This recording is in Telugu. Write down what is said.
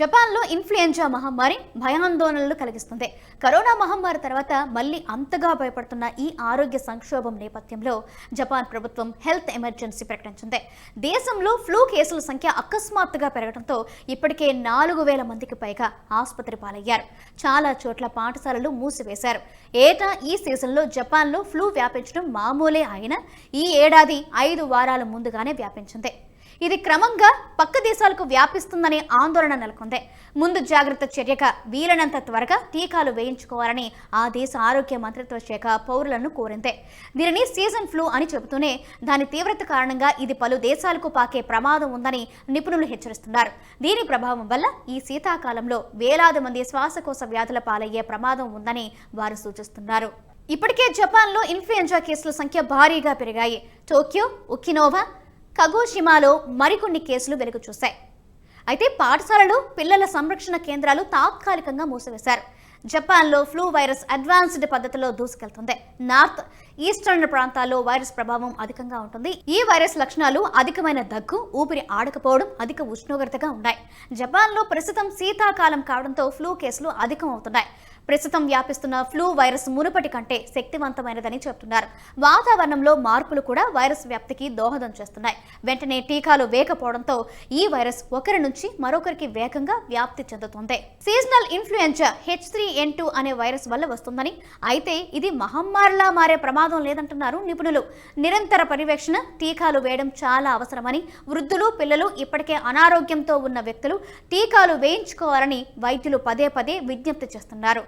జపాన్లో ఇన్ఫ్లుయెంజా మహమ్మారి భయాందోళనలు కలిగిస్తుంది. కరోనా మహమ్మారి తర్వాత మళ్ళీ అంతగా భయపడుతున్న ఈ ఆరోగ్య సంక్షోభం నేపథ్యంలో జపాన్ ప్రభుత్వం హెల్త్ ఎమర్జెన్సీ ప్రకటించింది. దేశంలో ఫ్లూ కేసుల సంఖ్య అకస్మాత్తుగా పెరగడంతో ఇప్పటికే నాలుగు వేల మందికి పైగా ఆసుపత్రి పాలయ్యారు. చాలా చోట్ల పాఠశాలలు మూసివేశారు. ఏటా ఈ సీజన్లో జపాన్లో ఫ్లూ వ్యాపించడం మామూలే అయినా ఈ ఏడాది ఐదు వారాల ముందుగానే వ్యాపించింది. ఇది క్రమంగా పక్క దేశాలకు వ్యాపిస్తుందనే ఆందోళన నెలకొంది. ముందు జాగ్రత్త చర్యగా వీలైనంత త్వరగా టీకాలు వేయించుకోవాలని ఆ దేశ ఆరోగ్య మంత్రిత్వ శాఖ పౌరులను కోరింది. దీనిని సీజన్ ఫ్లూ అని చెబుతూనే దాని తీవ్రత కారణంగా ఇది పలు దేశాలకు పాకే ప్రమాదం ఉందని నిపుణులు హెచ్చరిస్తున్నారు. దీని ప్రభావం వల్ల ఈ శీతాకాలంలో వేలాది మంది శ్వాసకోశ వ్యాధుల పాలయ్యే ప్రమాదం ఉందని వారు సూచిస్తున్నారు. ఇప్పటికే జపాన్లో ఇన్ఫ్లుయెంజా కేసుల సంఖ్య భారీగా పెరిగాయి. టోక్యో ఉకినోవా కగోషిమాలో మరికొన్ని కేసులు వెలుగు చూశాయి అయితే పాఠశాలలు పిల్లల సంరక్షణ కేంద్రాలు తాత్కాలికంగా మూసివేశారు. జపాన్లో ఫ్లూ వైరస్ అడ్వాన్స్డ్ పద్ధతిలో దూసుకెళ్తుంది. నార్త్ ఈస్టర్న్ ప్రాంతాల్లో వైరస్ ప్రభావం అధికంగా ఉంటుంది. ఈ వైరస్ లక్షణాలు అధికమైన దగ్గు ఊపిరి ఆడకపోవడం అధిక ఉష్ణోగ్రతగా ఉన్నాయి. జపాన్లో ప్రస్తుతం శీతాకాలం కావడంతో ఫ్లూ కేసులు అధికం అవుతున్నాయి ప్రస్తుతం వ్యాపిస్తున్న ఫ్లూ వైరస్ మునుపటి కంటే శక్తివంతమైనదని చెబుతున్నారు. వాతావరణంలో మార్పులు కూడా వైరస్ వ్యాప్తికి దోహదం చేస్తున్నాయి. వెంటనే టీకాలు వేయకపోవడంతో ఈ వైరస్ ఒకరి నుంచి మరొకరికి వేగంగా వ్యాప్తి చెందుతుంది. Seasonal influenza H three N two అనే వైరస్ వల్ల వస్తుందని అయితే ఇది మహమ్మారిలా మారే ప్రమాదం లేదంటున్నారు నిపుణులు. నిరంతర పర్యవేక్షణ టీకాలు వేయడం చాలా అవసరమని వృద్ధులు పిల్లలు ఇప్పటికే అనారోగ్యంతో ఉన్న వ్యక్తులు టీకాలు వేయించుకోవాలని వైద్యులు పదే పదే విజ్ఞప్తి చేస్తున్నారు.